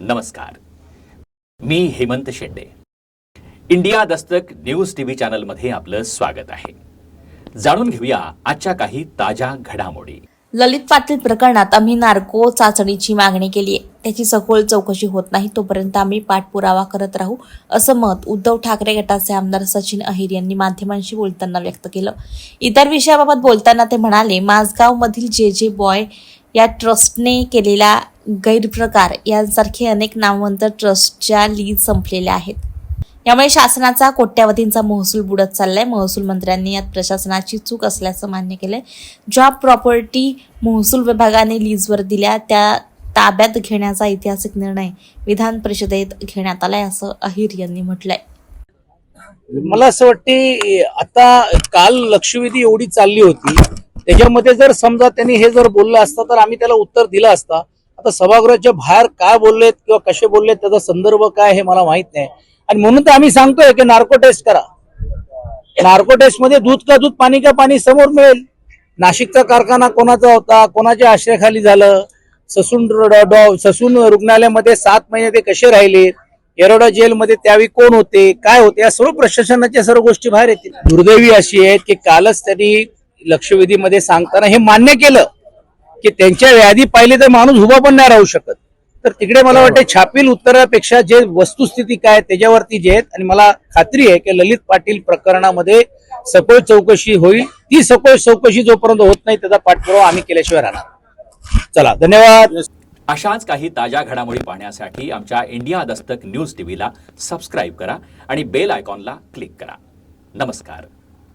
नमस्कार. मी Hemant Shende. India Dastak news TV चॅनलमध्ये आपलं स्वागत आहे. जाणून घेऊया आजच्या काही ताज्या घडामोडी. ललित पाटील प्रकरणात आम्ही नार्को चाचणीची मागणी केली आहे. त्याची सखोल चौकशी होत नाही तोपर्यंत आम्ही पाठपुरावा करत राहू असं मत उद्धव ठाकरे गटाचे आमदार सचिन अहिर यांनी माध्यमांशी बोलताना व्यक्त केलं. इतर विषयाबाबत बोलताना ते म्हणाले माझगावमधील जे जे बॉय या ट्रस्टने केलेला गैरप्रकार यांसारखे अनेक नामवंत ट्रस्टच्या लीज संपलेल्या आहेत. यामुळे शासनाचा कोट्यावधींचा महसूल बुडत चाललाय. महसूल मंत्र्यांनी यात प्रशासनाची चूक असल्याचं मान्य केलंय. ज्या प्रॉपर्टी महसूल विभागाने लीजवर दिल्या. त्या ताब्यात घेण्याचा ऐतिहासिक निर्णय विधान परिषदेत घेण्यात आलाय असं अहिर यांनी म्हटलंय. मला असं वाटते आता काल लक्षवेधी एवढी चालली होती. त्याच्यामध्ये जर समजा त्यांनी हे जर बोललं असतं तर आम्ही त्याला उत्तर दिलं असता. आता सभागृहाच्या बाहेर काय बोललेत किंवा कसे बोललेत त्याचा संदर्भ काय हे मला माहीत नाही. आणि म्हणून तर आम्ही सांगतोय की नार्को टेस्ट करा. नार्को टेस्टमध्ये दूध का दूध पाणी का पाणी समोर मिळेल. नाशिकचा कारखाना कोणाचा होता कोणाच्या आश्रयाखाली झालं ससून ससून रुग्णालयामध्ये सात महिने ते कसे राहिले येरोडा जेलमध्ये त्यावेळी कोण होते काय होते या सर्व प्रशासनाच्या सर्व गोष्टी बाहेर येतील. दुर्दैवी अशी आहेत की कालच त्यांनी लक्षवेधीमध्ये सांगताना हे मान्य केलं. की त्यांच्या व्याधी पाहिले तर माणूस उभा पण नाही राहू शकत. तर तिकडे मला वाटतं छापील उत्तरापेक्षा जे वस्तुस्थिती काय त्याच्यावरती जे आहेत आणि मला खात्री आहे की ललित पाटील प्रकरणामध्ये सखोल चौकशी होईल. ती सखोल चौकशी जोपर्यंत होत नाही त्याचा पाठपुरावा आम्ही केल्याशिवाय राहणार. चला धन्यवाद. अशाच काही ताज्या घडामोडी पाहण्यासाठी आमच्या इंडिया दस्तक न्यूज टीव्हीला सबस्क्राईब करा आणि बेल आयकॉनला क्लिक करा. नमस्कार.